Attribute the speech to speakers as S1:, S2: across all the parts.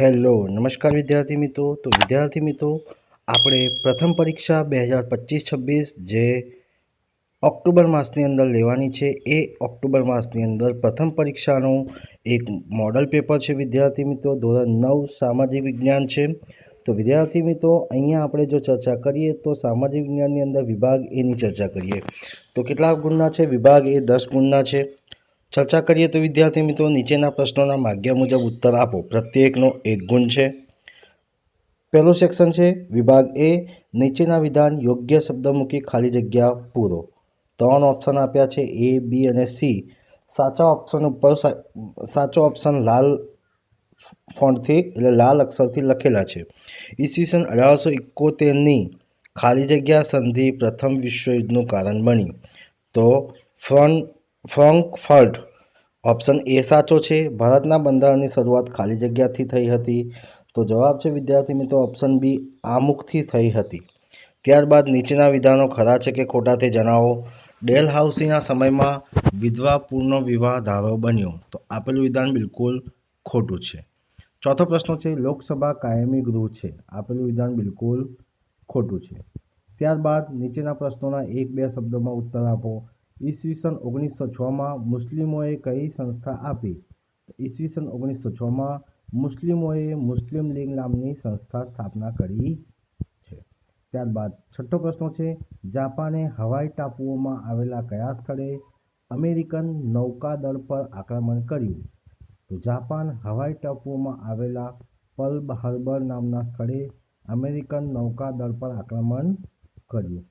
S1: Hello, નમસ્કાર વિદ્યાર્થી મિત્રો. તો વિદ્યાર્થી મિત્રો, આપણે પ્રથમ પરીક્ષા બે હજાર પચીસ છવ્વીસ જે ઓક્ટોબર માસની અંદર લેવાની છે, એ ઓક્ટોબર માસની અંદર પ્રથમ પરીક્ષાનું એક મોડલ પેપર છે વિદ્યાર્થી મિત્રો, ધોરણ નવ સામાજિક વિજ્ઞાન છે. તો વિદ્યાર્થી મિત્રો, અહીંયા આપણે જો ચર્ચા કરીએ તો સામાજિક વિજ્ઞાનની અંદર વિભાગ એની ચર્ચા કરીએ. તો કેટલા ગુણના છે? વિભાગ એ દસ ગુણના છે. ચર્ચા કરીએ તો વિદ્યાર્થી મિત્રો, નીચેના પ્રશ્નોના માગ્યા મુજબ ઉત્તર આપો. પ્રત્યેકનો એક ગુણ છે. પહેલો સેક્શન છે, વિભાગ એ નીચેના વિધાન યોગ્ય શબ્દ મૂકી ખાલી જગ્યા પૂરો. ત્રણ ઓપ્શન આપ્યા છે એ બી અને સી સાચા ઓપ્શન ઉપર સાચો ઓપ્શન લાલ ફોન્ટથી, એટલે લાલ અક્ષરથી લખેલા છે. ઈસવીસન અઢારસો એકોતેરની ખાલી જગ્યા સંધિ પ્રથમ વિશ્વયુદ્ધનું કારણ બની. તો ફ્રન ફ્રંકફર્ટ ઓપ્શન એ સાચો છે. ભારતના બંધારણની શરૂઆત ખાલી જગ્યાથી થઈ હતી. તો જવાબ છે, વિદ્યાર્થી મિત્રો, ઓપ્શન બી આમુખથી થઈ હતી. ત્યારબાદ નીચેના વિધાનો ખરા છે કે ખોટા તે જણાવો. ડેલ હાઉસીના સમયમાં વિધવા પૂર્ણ વિવાહ ધારો બન્યો. તો આપેલું વિધાન બિલકુલ ખોટું છે. ચોથો પ્રશ્ન છે, લોકસભા કાયમી ગૃહ છે. આપેલું વિધાન બિલકુલ ખોટું છે. ત્યારબાદ નીચેના પ્રશ્નોના એક બે શબ્દોમાં ઉત્તર આપો. ઈસવીસન ઓગણીસો છમાં મુસ્લિમોએ કઈ સંસ્થા આપી? ઈસવીસન ઓગણીસો છમાં મુસ્લિમોએ મુસ્લિમ લીગ નામની સંસ્થા સ્થાપના કરી છે. ત્યારબાદ છઠ્ઠો પ્રશ્ન છે, જાપાને હવાઈ ટાપુઓમાં આવેલા કયા સ્થળે અમેરિકન નૌકાદળ પર આક્રમણ કર્યું? તો જાપાન હવાઈ ટાપુઓમાં આવેલા પલ્બ હાર્બર નામના સ્થળે અમેરિકન નૌકાદળ પર આક્રમણ કર્યું.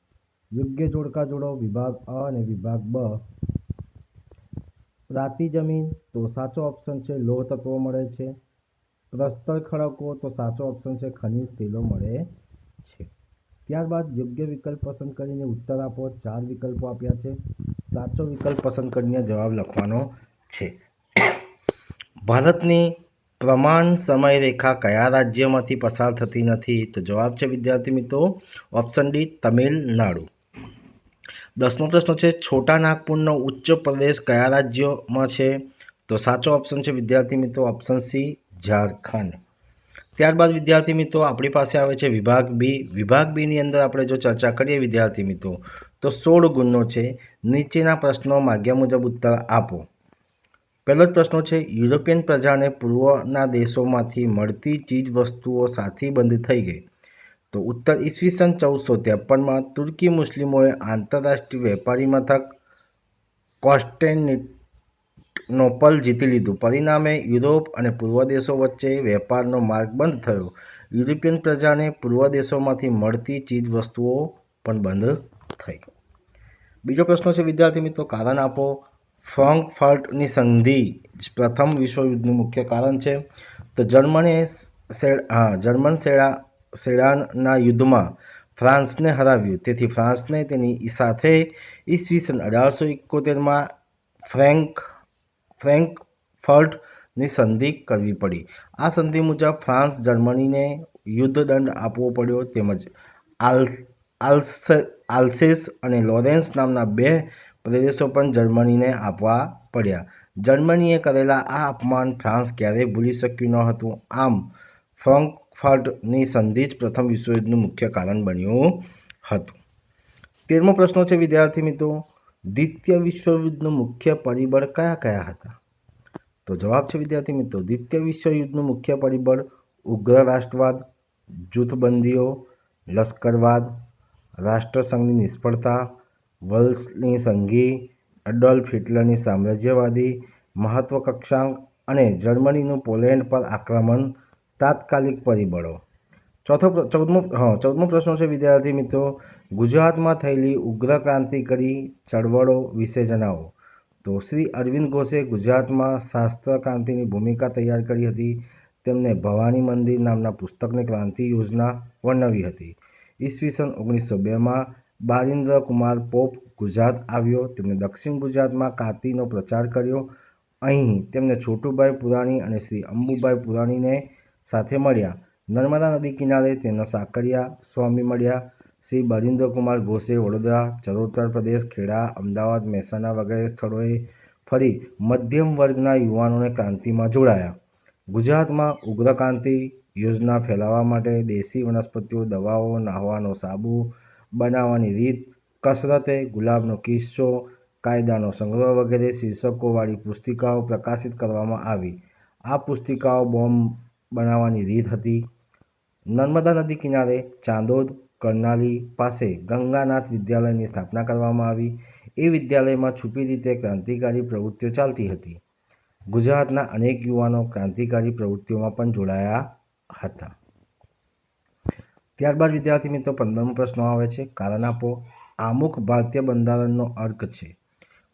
S1: યોગ્ય જોડકા જોડો, વિભાગ અ અને વિભાગ બ. રાતી જમીન, તો સાચો ઓપ્શન છે, લોહ તત્વો મળે છે. પ્રસ્તર ખડકો, તો સાચો ઓપ્શન છે, ખનિજ તેલો મળે છે. ત્યારબાદ યોગ્ય વિકલ્પ પસંદ કરીને ઉત્તર આપો. ચાર વિકલ્પો આપ્યા છે. સાચો વિકલ્પ પસંદ કરીને જવાબ લખવાનો છે. ભારતની પ્રમાણ સમયરેખા કયા રાજ્યમાંથી પસાર થતી નથી? તો જવાબ છે, વિદ્યાર્થી મિત્રો ઓપ્શન ડી, તમિલનાડુ. દસમો પ્રશ્ન છે, છોટા નાગપુરનો ઉચ્ચ પ્રદેશ કયા રાજ્યોમાં છે? તો સાચો ઓપ્શન છે વિદ્યાર્થી મિત્રો ઓપ્શન સી, ઝારખંડ. ત્યારબાદ વિદ્યાર્થી મિત્રો આપણી પાસે આવે છે વિભાગ બી. વિભાગ બીની અંદર આપણે જો ચર્ચા કરીએ વિદ્યાર્થી મિત્રો, તો સોળ ગુણનો છે. નીચેના પ્રશ્નો માગ્યા મુજબ ઉત્તર આપો. પહેલો જ પ્રશ્ન છે, યુરોપિયન પ્રજાને પૂર્વના દેશોમાંથી મળતી ચીજ વસ્તુઓ સાથી બંધ થઈ ગઈ. તો ઉત્તર ઈસવીસન ચૌદસો ત્રેપનમાં તુર્કી મુસ્લિમોએ આંતરરાષ્ટ્રીય વેપારી મથક કોન્સ્ટેન્ટિનોપલ જીતી લીધું. પરિણામે યુરોપ અને પૂર્વ દેશો વચ્ચે વેપારનો માર્ગ બંધ થયો. યુરોપિયન પ્રજાને પૂર્વ દેશોમાંથી મળતી ચીજ વસ્તુઓ પણ બંધ થઈ. બીજો પ્રશ્ન છે, વિદ્યાર્થી મિત્રો, કારણ આપો. ફ્રાંકફર્ટની સંધિ પ્રથમ વિશ્વયુદ્ધનું મુખ્ય કારણ છે. તો જર્મનીએ શેડ, હા, જર્મન સેડા સેડાનના યુદ્ધમાં ફ્રાન્સને હરાવ્યું. તેથી ફ્રાન્સને તેની સાથે ઈસવીસન અઢારસો એકોતેરમાં ફ્રેન્ક, ફ્રેન્કફર્ટની સંધિ કરવી પડી. આ સંધિ મુજબ ફ્રાન્સ જર્મનીને યુદ્ધ દંડ આપવો પડ્યો તેમજ આલ, આલ્સ, આલ્સેસ અને લોરેન્સ નામના બે પ્રદેશો પણ જર્મનીને આપવા પડ્યા. જર્મનીએ કરેલા આ અપમાન ફ્રાન્સ ક્યારેય ભૂલી શક્યું ન હતું. આમ ફ્રાંકફર્ટની સંધિ જ પ્રથમ વિશ્વયુદ્ધનું મુખ્ય કારણ બન્યું હતું. તેરમો પ્રશ્ન છે, વિદ્યાર્થી મિત્રો. દ્વિતીય વિશ્વયુદ્ધનું મુખ્ય પરિબળ કયા કયા હતા? તો જવાબ છે, વિદ્યાર્થી મિત્રો, દ્વિતીય વિશ્વયુદ્ધનું મુખ્ય પરિબળ ઉગ્ર રાષ્ટ્રવાદ, જૂથબંધીઓ, લશ્કરવાદ, રાષ્ટ્રસંઘની નિષ્ફળતા, વલ્સની સંઘી એડોલ્ફ હિટલરની સામ્રાજ્યવાદી મહત્વકક્ષાંક અને જર્મનીનું પોલેન્ડ પર આક્રમણ તાત્કાલિક પરિબળો. ચોથો ચૌદમો, હા, ચૌદમો પ્રશ્ન છે, વિદ્યાર્થી મિત્રો. ગુજરાતમાં થયેલી ઉગ્ર ક્રાંતિકારી ચળવળો વિશે જણાવો. તો શ્રી અરવિંદ ઘોષે ગુજરાતમાં શાસ્ત્ર ક્રાંતિની ભૂમિકા તૈયાર કરી હતી. તેમને ભવાની મંદિર નામના પુસ્તકની ક્રાંતિ યોજના વર્ણવી હતી. ઈસવીસન ઓગણીસો બેમાં બારિન્દ્ર કુમાર પોપ ગુજરાત આવ્યો. તેમણે દક્ષિણ ગુજરાતમાં કાંતિનો પ્રચાર કર્યો. અહીં તેમણે છોટુભાઈ પુરાણી અને શ્રી અંબુભાઈ પુરાણીને સાથે મળ્યા. નર્મદા નદી કિનારે તેનો સાકરિયા સ્વામી મળ્યા. શ્રી બરિન્દ્રકુમાર ઘોષે વડોદરા, ચરોતર પ્રદેશ, ખેડા, અમદાવાદ, મહેસાણા વગેરે સ્થળોએ ફરી મધ્યમ વર્ગના યુવાનોને ક્રાંતિમાં જોડાયા. ગુજરાતમાં ઉગ્રક્રાંતિ યોજના ફેલાવવા માટે દેશી વનસ્પતિઓ, દવાઓ, નાહવાનો સાબુ બનાવવાની રીત, કસરતે ગુલાબનો કિસ્સો, કાયદાનો સંગ્રહ વગેરે શીર્ષકોવાળી પુસ્તિકાઓ પ્રકાશિત કરવામાં આવી. આ પુસ્તિકાઓ બોમ્બ બનાવવાની રીત હતી. નર્મદા નદી કિનારે ચાંદોદ, કરનાલી પાસે ગંગાનાથ વિદ્યાલયની સ્થાપના કરવામાં આવી. એ વિદ્યાલયમાં છુપી રીતે ક્રાંતિકારી પ્રવૃત્તિઓ ચાલતી હતી. ગુજરાતના અનેક યુવાનો ક્રાંતિકારી પ્રવૃત્તિઓમાં પણ જોડાયા હતા. ત્યારબાદ વિદ્યાર્થી મિત્રો, પંદરમો પ્રશ્ન આવે છે. કારણ આપો આમુખ ભારતીય બંધારણનો અર્ક છે.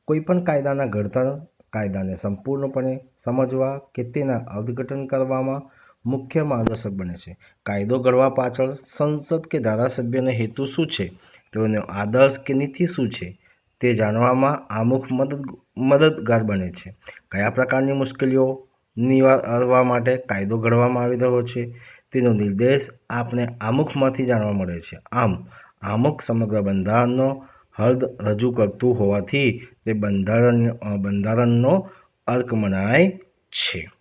S1: કોઈપણ કાયદાના ઘડતર કાયદાને સંપૂર્ણપણે સમજવા કે તેના અર્થઘટન કરવામાં મુખ્ય માર્ગદર્શક બને છે. કાયદો ઘડવા પાછળ સંસદ કે ધારાસભ્યનો હેતુ શું છે? તેઓનો આદર્શ કે નીતિ શું છે? તે જાણવામાં આમુખ મદદ, મદદગાર બને છે. કયા પ્રકારની મુશ્કેલીઓ નિવારવા માટે કાયદો ઘડવામાં આવી રહ્યો છે? તેનો નિર્દેશ આપણે આમુખમાંથી જાણવા મળે છે. આમ, આમુખ સમગ્ર બંધારણનો હર્દ રજૂ કરતું હોવાથી તે બંધારણ બંધારણનો અર્ક મનાય છે.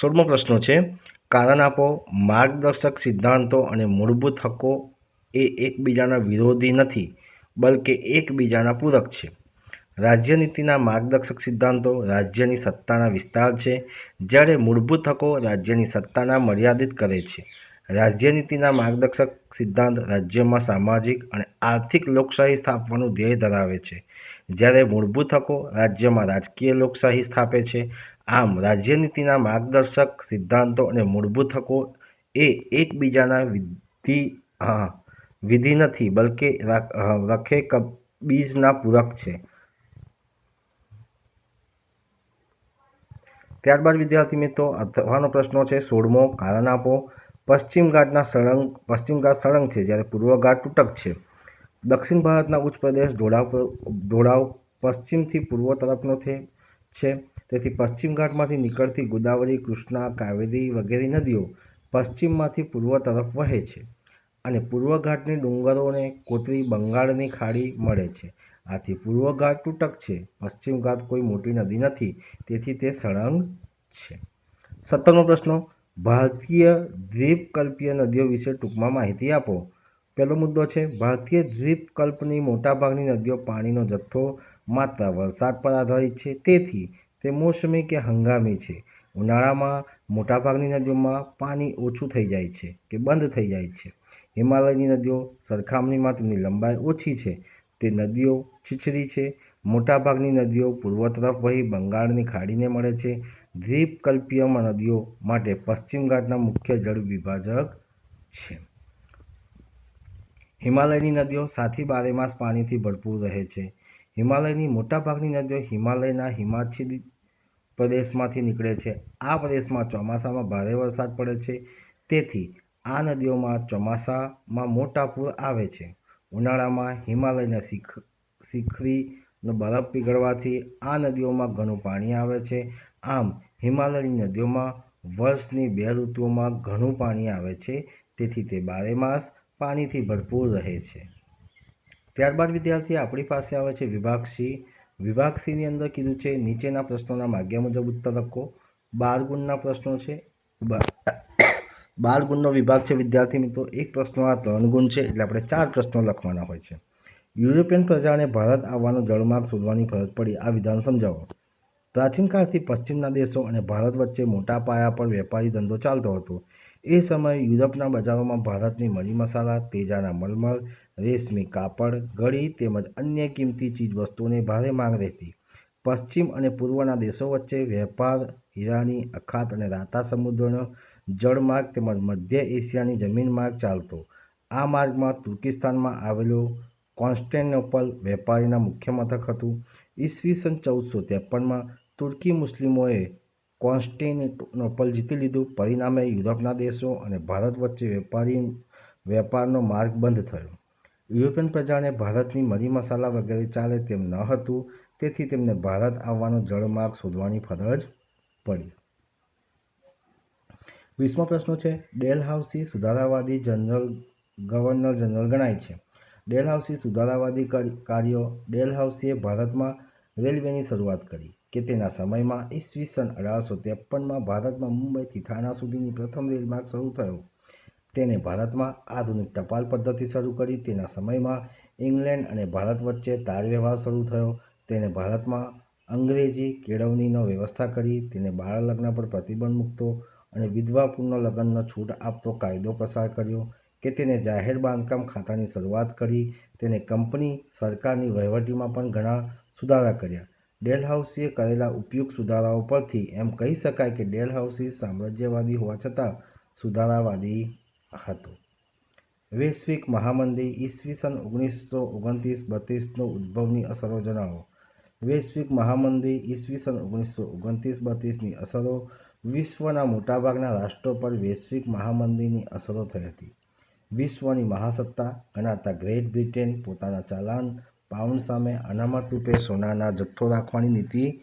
S1: સોળમો પ્રશ્ન છે કારણ આપો, માર્ગદર્શક સિદ્ધાંતો અને મૂળભૂત હકો એ એકબીજાના વિરોધી નથી, બલકે એકબીજાના પૂરક છે. રાજ્યનીતિના માર્ગદર્શક સિદ્ધાંતો રાજ્યની સત્તાના વિસ્તાર છે, જ્યારે મૂળભૂત હકો રાજ્યની સત્તાના મર્યાદિત કરે છે. રાજ્યનીતિના માર્ગદર્શક સિદ્ધાંત રાજ્યમાં સામાજિક અને આર્થિક લોકશાહી સ્થાપવાનું ધ્યેય ધરાવે છે. જ્યારે મૂળભૂત હકો રાજ્યમાં રાજકીય લોકશાહી સ્થાપે છે આમ રાજ્યનીતિના માર્ગદર્શક, સિદ્ધાંતો અને મૂળભૂત હકો એ એકબીજાના વિધિ વિધિ નથી, બલકે રખે કબીજના પૂરક છે. ત્યારબાદ, વિદ્યાર્થી મિત્રો અથવાનો પ્રશ્નો છે, સોળમો કારણ આપો. પશ્ચિમ ઘાટના સળંગ, પશ્ચિમ ઘાટ સળંગ છે, જ્યારે પૂર્વ ઘાટ તૂટક છે. દક્ષિણ ભારતના ઉચ્ચ પ્રદેશ ઢોળાવ ઢોળાવ પશ્ચિમથી પૂર્વ તરફનો છે. તેથી પશ્ચિમ ઘાટમાંથી નીકળતી ગોદાવરી, કૃષ્ણા, કાવેરી વગેરે નદીઓ પશ્ચિમમાંથી પૂર્વ તરફ વહે છે અને પૂર્વ ઘાટની ડુંગરોને કોતરી, બંગાળની ખાડી મળે છે. આથી પૂર્વ ઘાટ તૂટક છે. પશ્ચિમ ઘાટ કોઈ મોટી નદી નથી, તેથી તે સળંગ છે. સત્તરમો પ્રશ્ન, ભારતીય દ્વીપકલ્પીય નદીઓ વિશે ટૂંકમાં માહિતી આપો. પહેલો મુદ્દો છે, ભારતીય દ્વીપકલ્પની મોટાભાગની નદીઓ પાણીનો જથ્થો, માત્ર વરસાદ પર આધારિત છે. તેથી તે મોસમી કે હંગામી છે. ઉનાળામાં મોટાભાગની નદીઓમાં પાણી ઓછું થઈ જાય છે કે બંધ થઈ જાય છે. હિમાલયની નદીઓ સરખામણીમાં તેની લંબાઈ ઓછી છે. તે નદીઓ છીછરી છે. મોટાભાગની નદીઓ પૂર્વ તરફ વહી બંગાળની ખાડીને મળે છે. દ્વીપકલ્પીયમાં નદીઓ માટે પશ્ચિમ ઘાટના મુખ્ય જળ વિભાજક છે. હિમાલયની નદીઓ સાથી બારેમાસ પાણીથી ભરપૂર રહે છે. હિમાલયની મોટાભાગની નદીઓ હિમાલયના હિમાચ્છાદિત પ્રદેશમાંથી નીકળે છે. આ પ્રદેશમાં ચોમાસામાં ભારે વરસાદ પડે છે. તેથી આ નદીઓમાં ચોમાસામાં મોટા પૂર આવે છે. ઉનાળામાં હિમાલયના શિખ, શિખરીનો બરફ પીગળવાથી આ નદીઓમાં ઘણું પાણી આવે છે. આમ હિમાલયની નદીઓમાં વર્ષની બે ઋતુઓમાં ઘણું પાણી આવે છે. તેથી તે બારેમાસ પાણીથી ભરપૂર રહે છે. ત્યારબાદ વિદ્યાર્થી આપણી પાસે આવે છે વિભાગ સી વિભાગ સીની અંદર કીધું છે, નીચેના પ્રશ્નોના માગ્યા મુજબ ઉત્તર લખો. બાર ગુણના પ્રશ્નો છે. બાર ગુણનો વિભાગ છે, વિદ્યાર્થી મિત્રો, એક પ્રશ્નોના ત્રણ ગુણ છે, એટલે આપણે ચાર પ્રશ્નો લખવાના હોય છે. યુરોપિયન પ્રજાને ભારત આવવાનો જળમાર્ગ શોધવાની ફરજ પડી, આ વિધાન સમજાવો. પ્રાચીન કાળથી પશ્ચિમના દેશો અને ભારત વચ્ચે મોટા પાયા પર વેપારી ધંધો ચાલતો હતો. એ સમયે યુરોપના બજારોમાં ભારતની મરી મસાલા, તેજાના મલમલ રેશમી કાપડ ઘડી તેમજ અન્ય કિંમતી ચીજવસ્તુઓની ભારે માંગ રહેતી. પશ્ચિમ અને પૂર્વના દેશો વચ્ચે વેપાર હીરાની અખાત અને રાતા સમુદ્રનો જળમાર્ગ તેમજ મધ્ય એશિયાની જમીન માર્ગ ચાલતો. આ માર્ગમાં તુર્કિસ્તાનમાં આવેલો કોન્સ્ટેનોપલ વેપારીના મુખ્ય મથક હતું. ઈસવીસન ચૌદસો ત્રેપનમાં તુર્કી મુસ્લિમોએ કોન્સ્ટેનોપલ જીતી લીધું. પરિણામે યુરોપના દેશો અને ભારત વચ્ચે વેપારી, વેપારનો માર્ગ બંધ થયો. યુરોપિયન પ્રજાને ભારતની મરી મસાલા વગેરે ચાલે તેમ ન હતું, તેથી તેમને ભારત આવવાનો જળમાર્ગ શોધવાની ફરજ પડી. વીસમો પ્રશ્ન છે, ડેલહાઉસી સુધારાવાદી જનરલ ગવર્નર જનરલ ગણાય છે. ડેલહાઉસી સુધારાવાદી કાર્યો ડેલહાઉસીએ ભારતમાં રેલવેની શરૂઆત કરી, કે તેના સમયમાં ઈસવીસન અઢારસો ત્રેપનમાં ભારતમાં મુંબઈથી થાણા સુધીની પ્રથમ રેલમાર્ગ શરૂ થયો. તેને ભારતમાં આધુનિક ટપાલ પદ્ધતિ શરૂ કરી. તેના સમયમાં ઇંગ્લેન્ડ અને ભારત વચ્ચે તાર વ્યવહાર શરૂ થયો. તેને ભારતમાં અંગ્રેજી કેળવણીનો વ્યવસ્થા કરી. તેને બાળ લગ્ન પર પ્રતિબંધ મૂકતો અને વિધવા પૂર્ણ લગ્નનો છૂટ આપતો કાયદો પસાર કર્યો કે તેને જાહેર બાંધકામ ખાતાની શરૂઆત કરી. તેને કંપની સરકારની વહીવટીમાં પણ ઘણા સુધારા કર્યા. ડેલહાઉસીએ કરેલા ઉપયુક્ત સુધારાઓ પરથી એમ કહી શકાય કે ડેલહાઉસી સામ્રાજ્યવાદી હોવા છતાં સુધારાવાદી હતો. વૈશ્વિક મહામંદી ઈસવીસન ઓગણીસો ઓગણત્રીસ બત્રીસનો ઉદ્ભવની અસરો જણાવો. વૈશ્વિક મહામંદી ઈસવીસન ઓગણીસો ઓગણત્રીસ બત્રીસની અસરો વિશ્વના મોટાભાગના રાષ્ટ્રો પર વૈશ્વિક મહામંદીની અસરો થઈ હતી. વિશ્વની મહાસત્તા ગણાતા ગ્રેટ બ્રિટેન પોતાના ચાલાન, પાઉન્ડ સામે અનામત રૂપે સોનાના જથ્થો રાખવાની નીતિ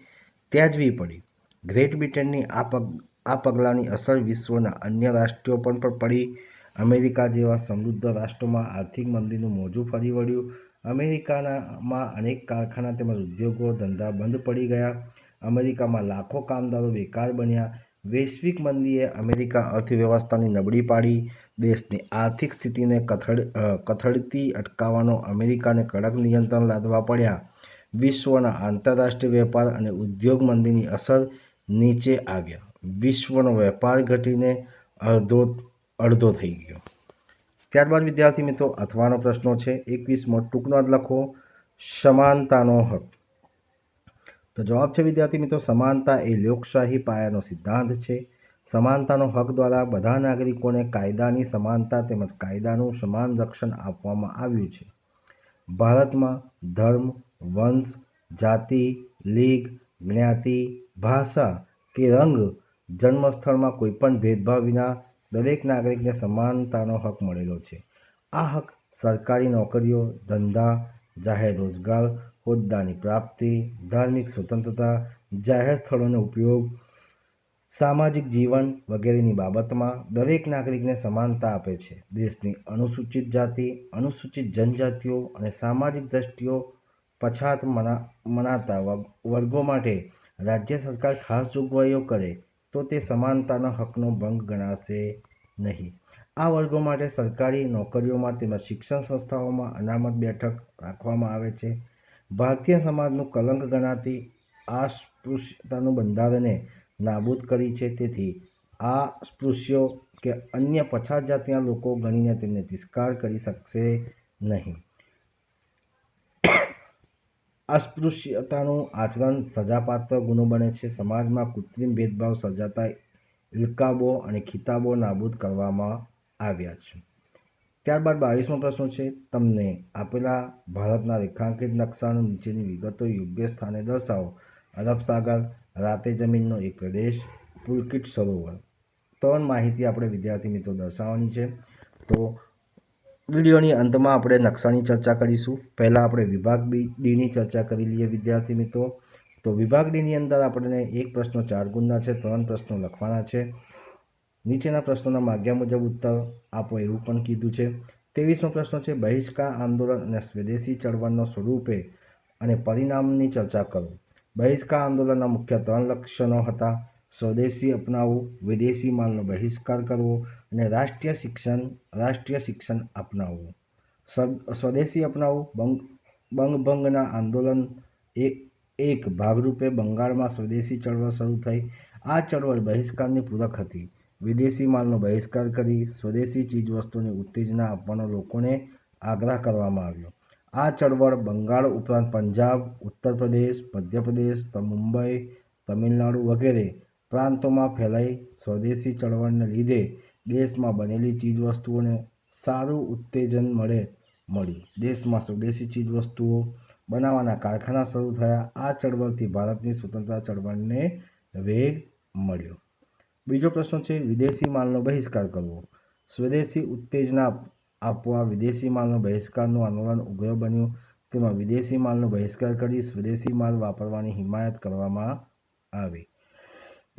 S1: ત્યાજવી પડી. ગ્રેટ બ્રિટનની આ પગ, આ પગલાંની અસર વિશ્વના અન્ય રાષ્ટ્રો પર પણ પડી. અમેરિકા જેવા સમૃદ્ધ રાષ્ટ્રોમાં આર્થિક મંદીનું મોજું ફરી વળ્યું. અમેરિકાનામાં અનેક કારખાના તેમજ ઉદ્યોગો ધંધા બંધ પડી ગયા. અમેરિકામાં લાખો કામદારો બેકાર બન્યા. વૈશ્વિક મંદીએ અમેરિકા અર્થવ્યવસ્થાની નબળી પાડી. દેશની આર્થિક સ્થિતિને કથળ કથળતી અટકાવવાનો અમેરિકાને કડક નિયંત્રણ લાદવા પડ્યા. વિશ્વના આંતરરાષ્ટ્રીય વેપાર અને ઉદ્યોગ મંદીની અસર નીચે આવ્યા. વિશ્વનો વેપાર ઘટીને અડધો અડધો થઈ ગયો. ત્યારબાદ, વિદ્યાર્થી મિત્રો, અથવાનો પ્રશ્નો છે. એકવીસમો, ટૂંકનો લખો. સમાનતાનો હક. તો જવાબ છે, વિદ્યાર્થી મિત્રો, સમાનતા એ લોકશાહી પાયાનો સિદ્ધાંત છે. સમાનતાનો હક દ્વારા બધા નાગરિકોને કાયદાની સમાનતા તેમજ કાયદાનું સમાન રક્ષણ આપવામાં આવ્યું છે. ભારતમાં ધર્મ, વંશ, જાતિ, લીગ, જ્ઞાતિ, ભાષા કે રંગ જન્મસ્થળમાં કોઈપણ ભેદભાવ વિના દરેક નાગરિકને સમાનતાનો હક મળેલો છે. આ હક સરકારી નોકરીઓ, ધંધા, જાહેર રોજગાર, હોદ્દાની પ્રાપ્તિ, ધાર્મિક સ્વતંત્રતા, જાહેર સ્થળોનો ઉપયોગ, સામાજિક જીવન વગેરેની બાબતમાં દરેક નાગરિકને સમાનતા આપે છે. દેશની અનુસૂચિત જાતિ, અનુસૂચિત જનજાતિઓ અને સામાજિક દ્રષ્ટિઓ પછાત મના, મનાતા વર્ગ- માટે રાજ્ય સરકાર ખાસ જોગવાઈઓ કરે તો તે સમાનતાના હકનો ભંગ ગણાશે નહીં. આ વર્ગો માટે સરકારી નોકરીઓમાં તેમજ શિક્ષણ સંસ્થાઓમાં અનામત બેઠક રાખવામાં આવે છે. ભારતીય સમાજનું કલંક ગણાતી આ સ્પૃશ્યતાનું બંધારણે નાબૂદ કરી છે. તેથી આ સ્પૃશ્યો કે અન્ય પછાત જાતિના લોકો ગણીને તેમને તિરસ્કાર કરી શકશે નહીં. અસ્પૃશ્યતાનું આચરણ સજાપાત્ર ગુનો બને છે. સમાજમાં કૃત્રિમ ભેદભાવ સર્જાતા ઇલકાબો અને ખિતાબો નાબૂદ કરવામાં આવ્યા છે. ત્યારબાદ બાવીસમો પ્રશ્ન છે, તમને આપેલા ભારતના રેખાંકિત નકશાનું નીચેની વિગતો યોગ્ય સ્થાને દર્શાવો. અરબ સાગર, રાતે જમીનનો એક પ્રદેશ પુલકિટ સરોવર. ત્રણ માહિતી આપણે વિદ્યાર્થી મિત્રો દર્શાવવાની છે. તો વિડીયોની અંતમાં આપણે નકશાની ચર્ચા કરીશું. પહેલાં આપણે વિભાગ બી, ડીની ચર્ચા કરી લઈએ વિદ્યાર્થી મિત્રો. તો વિભાગ ડીની અંદર આપણને એક પ્રશ્નો ચાર ગુણના છે, ત્રણ પ્રશ્નો લખવાના છે. નીચેના પ્રશ્નોના માગ્યા મુજબ ઉત્તર આપો એવું પણ કીધું છે. ત્રેવીસમો પ્રશ્ન છે, બહિષ્કાર આંદોલન અને સ્વદેશી ચળવળનો સ્વરૂપે અને પરિણામની ચર્ચા કરો. બહિષ્કાર આંદોલનના મુખ્ય ત્રણ લક્ષણો હતા. સ્વદેશી અપનાવવું વિદેશી માલનો બહિષ્કાર કરવો અને રાષ્ટ્રીય શિક્ષણ રાષ્ટ્રીય શિક્ષણ અપનાવવું. સ્વદેશી અપનાવવું બંગ, બંગભંગના આંદોલન એક એક ભાગરૂપે બંગાળમાં સ્વદેશી ચળવળ શરૂ થઈ. આ ચળવળ બહિષ્કારની પૂરક હતી. વિદેશી માલનો બહિષ્કાર કરી સ્વદેશી ચીજવસ્તુની ઉત્તેજના આપવાનો લોકોને આગ્રહ કરવામાં આવ્યો. આ ચળવળ બંગાળ ઉપરાંત પંજાબ, ઉત્તર પ્રદેશ, મધ્યપ્રદેશ મુંબઈ, તમિલનાડુ વગેરે પ્રાંતોમાં ફેલાઈ સ્વદેશી ચળવળને લીધે દેશમાં બનેલી ચીજવસ્તુઓને સારું ઉત્તેજન મળે, મળ્યું. દેશમાં સ્વદેશી ચીજવસ્તુઓ બનાવવાના કારખાના શરૂ થયા. આ ચળવળથી ભારતની સ્વતંત્રતા ચળવળને વેગ મળ્યો. બીજો પ્રશ્ન છે, વિદેશી માલનો બહિષ્કાર કરવો. સ્વદેશી ઉત્તેજના આપવા વિદેશી માલનો બહિષ્કારનું આંદોલન ઉગ્ર બન્યું. તેમાં વિદેશી માલનો બહિષ્કાર કરી સ્વદેશી માલ વાપરવાની હિમાયત કરવામાં આવી.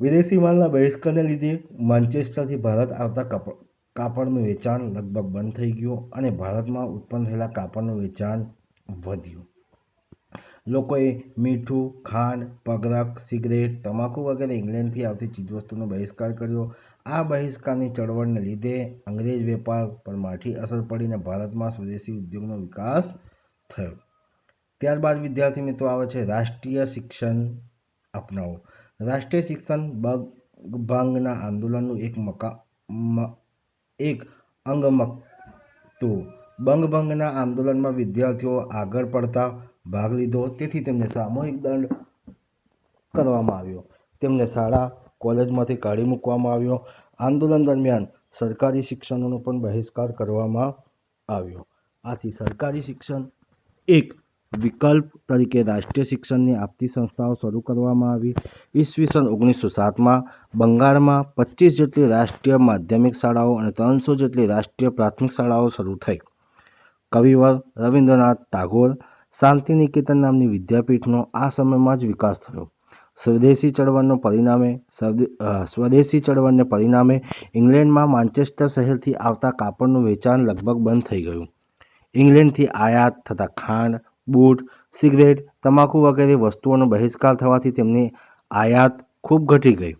S1: વિદેશી માલના બહિષ્કારને લીધે માન્ચેસ્ટરથી ભારત આવતા કાપડ કાપડનું વેચાણ લગભગ બંધ થઈ ગયું અને ભારતમાં ઉત્પન્ન થયેલા કાપડનું વેચાણ વધ્યું. લોકોએ મીઠું, ખાંડ, પગરખ, સિગરેટ, તમાકુ વગેરે ઇંગ્લેન્ડથી આવતી ચીજવસ્તુનો બહિષ્કાર કર્યો. આ બહિષ્કારની ચળવળને લીધે અંગ્રેજ વેપાર પર માઠી અસર પડીને ભારતમાં સ્વદેશી ઉદ્યોગનો વિકાસ થયો. ત્યારબાદ વિદ્યાર્થી મિત્રો આવે છે, રાષ્ટ્રીય શિક્ષણ અપનાવો. રાષ્ટ્રીય શિક્ષણ ભાંગના આંદોલનનું એક મકા એક અંગ મકતું બંગભંગના આંદોલનમાં વિદ્યાર્થીઓ આગળ પડતા ભાગ લીધો. તેથી તેમને સામૂહિક દંડ કરવામાં આવ્યો. તેમને શાળા, કોલેજમાંથી કાઢી મૂકવામાં આવ્યો. આંદોલન દરમિયાન સરકારી શિક્ષણનો પણ બહિષ્કાર કરવામાં આવ્યો. આથી સરકારી શિક્ષણ એક વિકલ્પ તરીકે રાષ્ટ્રીય શિક્ષણની આપતી સંસ્થાઓ શરૂ કરવામાં આવી. ઈસવીસન ઓગણીસો સાતમાં બંગાળમાં પચીસ જેટલી રાષ્ટ્રીય માધ્યમિક શાળાઓ અને ત્રણસો જેટલી રાષ્ટ્રીય પ્રાથમિક શાળાઓ શરૂ થઈ. કવિવર રવિન્દ્રનાથ ટાગોર શાંતિ નિકેતન નામની વિદ્યાપીઠનો આ સમયમાં જ વિકાસ થયો. સ્વદેશી ચળવળનો પરિણામે સ્વદેશી ચળવળને પરિણામે ઇંગ્લેન્ડમાં માન્ચેસ્ટર શહેરથી આવતા કાપડનું વેચાણ લગભગ બંધ થઈ ગયું. ઇંગ્લેન્ડથી આયાત થતા ખાંડ બૂટ, સિગરેટ, તમાકુ વગેરે વસ્તુઓનો બહિષ્કાર થવાથી તેમની આયાત ખૂબ ઘટી ગઈ.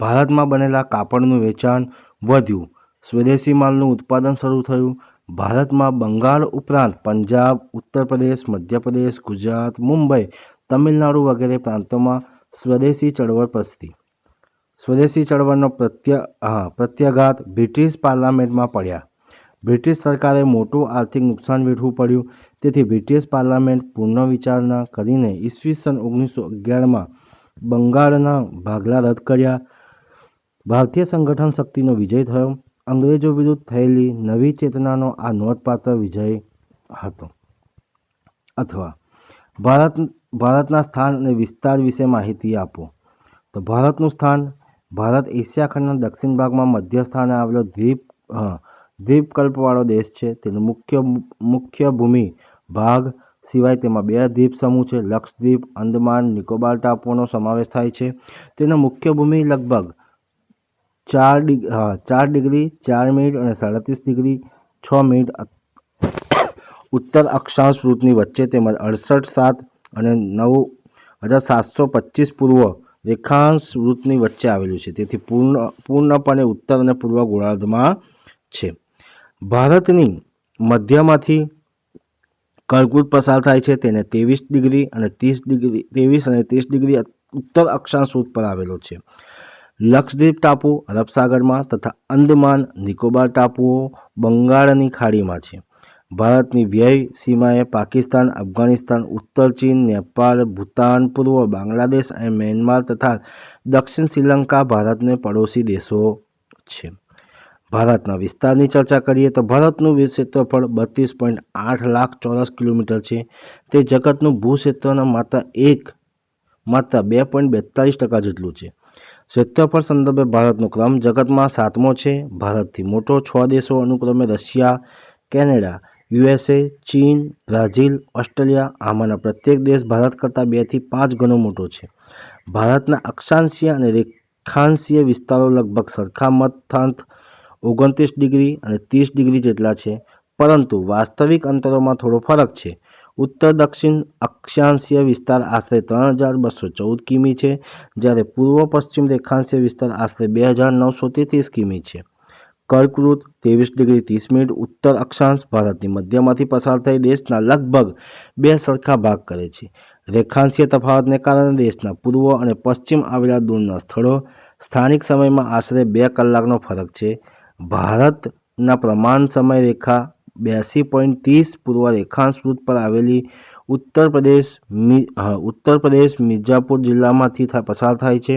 S1: ભારતમાં બનેલા કાપડનું વેચાણ વધ્યું. સ્વદેશી માલનું ઉત્પાદન શરૂ થયું. ભારતમાં બંગાળ ઉપરાંત પંજાબ ઉત્તર પ્રદેશ મધ્યપ્રદેશ, ગુજરાત, મુંબઈ, તમિલનાડુ વગેરે પ્રાંતોમાં સ્વદેશી ચળવળ પ્રસરી. સ્વદેશી ચળવળનો પ્રત્ય પ્રત્યાઘાત બ્રિટિશ પાર્લામેન્ટમાં પડ્યા. બ્રિટિશ સરકારે મોટું આર્થિક નુકસાન વેઠવું પડ્યું. તેથી બ્રિટિશ પાર્લામેન્ટ પુનર્વિચારણા કરીને ઈસવીસન ઓગણીસો અગિયારમાં બંગાળના ભાગલા રદ કર્યા. ભારતીય સંગઠન શક્તિનો વિજય થયો. અંગ્રેજો વિરુદ્ધ થયેલી નવી ચેતનાનો આ નોંધપાત્ર વિજય હતો. અથવા ભારત, ભારતના સ્થાન અને વિસ્તાર વિશે માહિતી આપો. તો ભારતનું સ્થાન ભારત એશિયા ખંડના દક્ષિણ ભાગમાં મધ્ય સ્થાને આવેલો દ્વીપ દ્વીપકલ્પવાળો દેશ છે. તેનું મુખ્ય મુખ્ય ભૂમિ ભાગ. સિવાય તેમાં બે દ્વીપ સમૂહ છે. લક્ષદ્વીપ, અંદમાન, નિકોબાર ટાપુઓનો સમાવેશ થાય છે. તેનો મુખ્ય ભૂમિ લગભગ ચાર ડિગ ચાર ડિગ્રી, ચાર મિનિટ અને સાડત્રીસ ડિગ્રી, છ મિનિટ ઉત્તર અક્ષાંશ વૃત્તની વચ્ચે તેમજ અડસઠ, સાત અને નવ હજાર સાતસો પચીસ પૂર્વ રેખાંશ વૃત્તની વચ્ચે આવેલું છે. તેથી પૂર્ણ, પૂર્ણપણે ઉત્તર અને પૂર્વ ગોળાર્ધમાં છે. ભારતની મધ્યમાંથી કર્કવૃત પસાર થાય છે તેને ત્રેવીસ ડિગ્રી અને ત્રીસ ડિગ્રી, ત્રેવીસ અને ત્રીસ ડિગ્રી ઉત્તર અક્ષાંશ પર આવેલો છે. લક્ષદ્વીપ ટાપુ અરબ સાગરમાં તથા અંદમાન નિકોબાર ટાપુઓ બંગાળની ખાડીમાં છે. ભારતની વ્યય સીમાએ પાકિસ્તાન, અફઘાનિસ્તાન, ઉત્તર ચીન, નેપાળ, ભૂતાન, પૂર્વ બાંગ્લાદેશ અને મ્યાનમાર તથા દક્ષિણ શ્રીલંકા ભારતને પડોશી દેશો છે. ભારતના વિસ્તારની ચર્ચા કરીએ તો ભારતનું ક્ષેત્રફળ બત્રીસ પોઈન્ટ આઠ લાખ ચોરસ કિલોમીટર છે. તે જગતનું ભૂક્ષેત્રના માત્ર એક, માત્ર બે પોઈન્ટ બેતાલીસ ટકા જેટલું છે. ક્ષેત્રફળ સંદર્ભે ભારતનો ક્રમ જગતમાં સાતમો છે. ભારતથી મોટો છ દેશો અનુક્રમે રશિયા, કેનેડા, યુએસએ, ચીન, બ્રાઝિલ, ઓસ્ટ્રેલિયા આમાંના પ્રત્યેક દેશ ભારત કરતાં બેથી પાંચ ગણો મોટો છે. ભારતના અક્ષાંશીય અને રેખાંશીય વિસ્તારો લગભગ સરખા મતાંત ઓગણત્રીસ ડિગ્રી અને ત્રીસ ડિગ્રી જેટલા છે, પરંતુ વાસ્તવિક અંતરોમાં થોડો ફરક છે. ઉત્તર, દક્ષિણ અક્ષાંશીય વિસ્તાર આશરે ત્રણ હજાર બસો ચૌદ કિમી છે, જ્યારે પૂર્વ પશ્ચિમ રેખાંશીય વિસ્તાર આશરે બે હજાર નવસો તેત્રીસ કિમી છે. કર્કવૃત ત્રેવીસ ડિગ્રી ત્રીસ મિનિટ, ઉત્તર અક્ષાંશ ભારતની મધ્યમાંથી પસાર થઈ દેશના લગભગ બે સરખા ભાગ કરે છે. રેખાંશીય તફાવતને કારણે દેશના પૂર્વ અને પશ્ચિમ આવેલા દૂરના સ્થળો સ્થાનિક સમયમાં આશરે બે કલાકનો ફરક છે ભારતના પ્રમાણ સમય રેખા બ્યાસી પોઈન્ટ ત્રીસ પૂર્વ રેખાંશ વૃત્ત પર આવેલી ઉત્તર પ્રદેશ ઉત્તર પ્રદેશ મિર્જાપુર જિલ્લામાંથી પસાર થાય છે.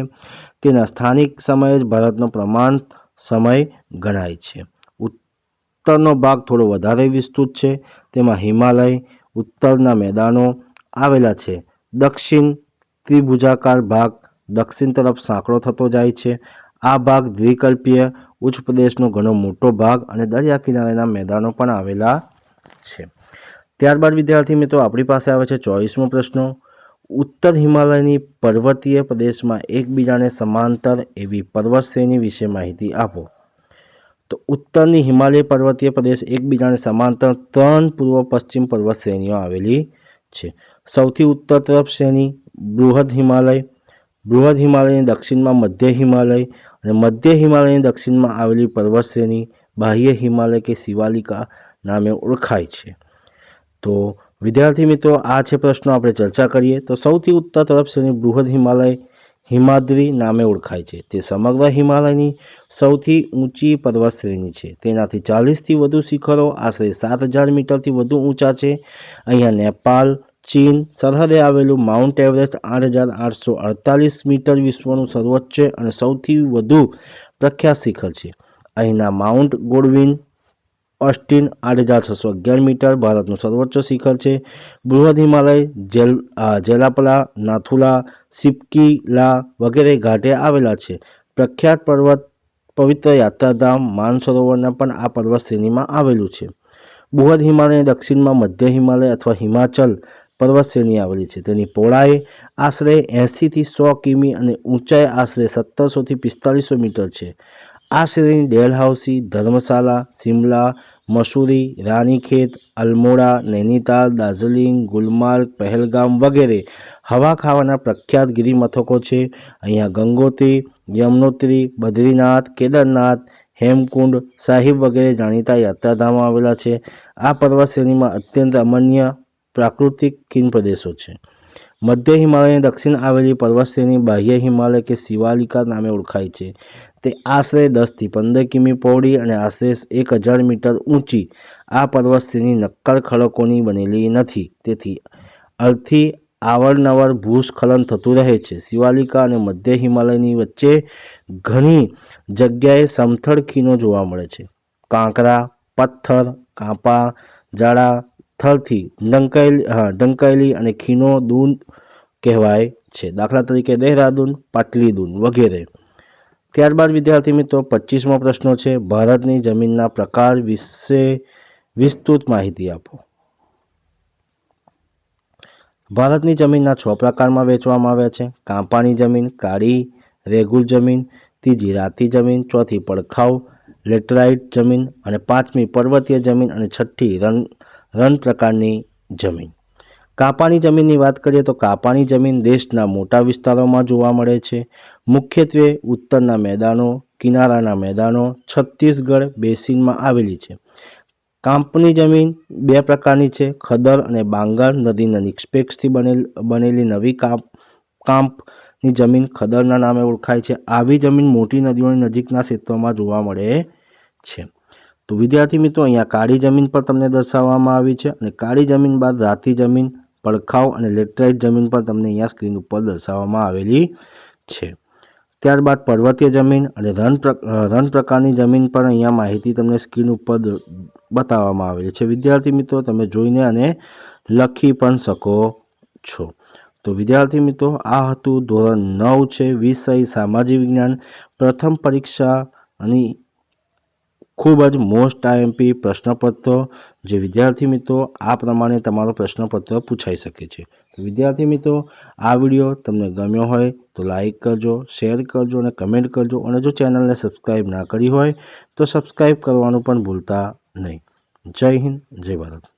S1: તેના સ્થાનિક સમયે જ ભારતનો પ્રમાણ સમય ગણાય છે. ઉત્તરનો ભાગ થોડો વધારે વિસ્તૃત છે. તેમાં હિમાલય, ઉત્તરના મેદાનો આવેલા છે. દક્ષિણ ત્રિભુજાકાર ભાગ દક્ષિણ તરફ સાંકડો થતો જાય છે. આ ભાગ દ્વિકલ્પીય ઉચ્ચ પ્રદેશનો ઘણો મોટો ભાગ અને દરિયા કિનારેના મેદાનો પણ આવેલા છે. ત્યારબાદ વિદ્યાર્થી મિત્રો, આપણી પાસે આવે છે ચોવીસમો પ્રશ્ન. ઉત્તર હિમાલયની પર્વતીય પ્રદેશમાં એકબીજાને સમાંતર એવી પર્વત શ્રેણી વિશે માહિતી આપો. તો ઉત્તરની હિમાલય પર્વતીય પ્રદેશ એકબીજાને સમાંતર ત્રણ પૂર્વ પશ્ચિમ પર્વત શ્રેણીઓ આવેલી છે. સૌથી ઉત્તર તરફ શ્રેણી બૃહદ હિમાલય બૃહદ હિમાલયની દક્ષિણમાં મધ્ય હિમાલય અને મધ્ય હિમાલયની દક્ષિણમાં આવેલી પર્વતશ્રેણી બાહ્ય હિમાલય કે શિવાલિકા નામે ઓળખાય છે. તો વિદ્યાર્થી મિત્રો, આ છે પ્રશ્નો આપણે ચર્ચા કરીએ. તો સૌથી ઉત્તર તરફ શ્રેણી બૃહદ હિમાલય હિમાદ્રી નામે ઓળખાય છે. તે સમગ્ર હિમાલયની સૌથી ઊંચી પર્વત શ્રેણી છે. તેનાથી ચાલીસથી વધુ શિખરો, આશરે સાત હજાર મીટરથી વધુ ઊંચા છે. અહીંયા નેપાળ ચીન સરહદે આવેલું માઉન્ટ એવરેસ્ટ આઠ હજાર આઠસો અડતાલીસ મીટર વિશ્વનું સર્વોચ્ચ અને સૌથી વધુ પ્રખ્યાત શિખર છે. અહીંના માઉન્ટ ગોડવિન ઓસ્ટિન આઠ હજાર છસો અગિયાર મીટર ભારતનું સર્વોચ્ચ શિખર છે. બૃહદ હિમાલય, જેલ જેલાપલા, નાથુલા, સિપકીલા વગેરે ઘાટે આવેલા છે. પ્રખ્યાત પર્વત, પવિત્ર યાત્રાધામ માનસરોવરના પણ આ પર્વત શ્રેણીમાં આવેલું છે. બૃહદ હિમાલય દક્ષિણમાં મધ્ય હિમાલય અથવા હિમાચલ પર્વત શ્રેણી આવેલી છે. તેની પહોળાઈ આશરે એંસીથી સો કિમી અને ઊંચાઈ આશરે સત્તરસોથી પિસ્તાલીસો મીટર છે. આ શ્રેણી ડેલહાઉસી ધર્મશાલા સિમલા, મસૂરી, રાનીખેત, અલમોડા, નૈનીતાલ, દાર્જિલિંગ, ગુલમાર્ગ, પહેલગામ વગેરે હવા ખાવાના પ્રખ્યાત ગિરિમથકો છે. અહીંયા ગંગોત્રી, યમનોત્રી, બદ્રીનાથ, કેદારનાથ, હેમકુંડ સાહિબ વગેરે જાણીતા યાત્રાધામો આવેલા છે. આ પર્વત શ્રેણીમાં અત્યંત અમન્ય પ્રાકૃતિક ખીણ પ્રદેશો છે. મધ્ય હિમાલયની દક્ષિણ આવેલી પર્વતશ્રેણી બાહ્ય હિમાલય કે શિવાલિકા નામે ઓળખાય છે. તે આશરે દસથી પંદર કિમી પહોળી અને આશરે એક હજાર મીટર ઊંચી. આ પર્વતશ્રેણી નક્કર ખડકોની બનેલી નથી. તેથી અર્થી અવારનવાર ભૂસ્ખલન થતું રહે છે. શિવાલિકા અને મધ્ય હિમાલયની વચ્ચે ઘણી જગ્યાએ સમથળ ખીણો જોવા મળે છે. કાંકરા, પથ્થર, કાંપા જાડા થરથી ઢંકાયેલી હા ઢંકાયેલી અને ખીણો દૂન કહેવાય છે. દાખલા તરીકે દહેરાદૂન, પાટલીદૂન વગેરે. ત્યારબાદ વિદ્યાર્થી મિત્રો પચીસમો પ્રશ્નો છે. ભારતની જમીનના પ્રકાર વિશે વિસ્તૃત માહિતી આપો. ભારતની જમીનના છ પ્રકારમાં વેચવામાં આવ્યા છે. કાંપાની જમીન, કાળી, રેગુલ જમીન, ત્રીજી રાતી જમીન, ચોથી પડખાવ, લેટરાઇટ જમીન અને પાંચમી પર્વતીય જમીન અને છઠ્ઠી રન રન પ્રકારની જમીન. કાપાની જમીનની વાત કરીએ તો કાપાની જમીન દેશના મોટા વિસ્તારોમાં જોવા મળે છે. મુખ્યત્વે ઉત્તરના મેદાનો, કિનારાના મેદાનો, છત્તીસગઢ બેસિનમાં આવેલી છે. કાંપની જમીન બે પ્રકારની છે, ખદર અને બાંગર નદીના નિક્ષેપથી બનેલ, બનેલી નવી કાંપ, કાંપની જમીન ખદરના નામે ઓળખાય છે. આવી જમીન મોટી નદીઓની નજીકના ક્ષેત્રોમાં જોવા મળે છે. તો વિદ્યાર્થી મિત્રો અહીંયા કાળી જમીન પર તમને દર્શાવવામાં આવી છે અને કાળી જમીન બાદ રાતી જમીન પડખાવ અને લેટરાઇટ જમીન પર તમને અહીંયા સ્ક્રીન ઉપર દર્શાવવામાં આવેલી છે. ત્યારબાદ પર્વતીય જમીન અને અ, રન પ્રકારની જમીન પર અહીંયા માહિતી તમને સ્ક્રીન ઉપર બતાવવામાં આવેલી છે. વિદ્યાર્થી મિત્રો તમે જોઈને અને લખી પણ શકો છો. તો વિદ્યાર્થી મિત્રો આ હતું ધોરણ નવ છે વિષય સામાજિક વિજ્ઞાન પ્રથમ પરીક્ષા અને ખૂબ જ મોસ્ટ આઈએમપી પ્રશ્નપત્ર જે વિદ્યાર્થી મિત્રો આ પ્રમાણે તમારો પ્રશ્નપત્ર પૂછાઈ શકે છે. તો વિદ્યાર્થી મિત્રો, આ વીડિયો તમને ગમ્યો હોય તો લાઈક કરજો, શેર કરજો અને કમેન્ટ કરજો અને જો ચેનલને સબસ્ક્રાઈબ ના કરી હોય તો સબસ્ક્રાઈબ કરવાનું પણ ભૂલતા નહીં. જય હિન્દ, જય ભારત.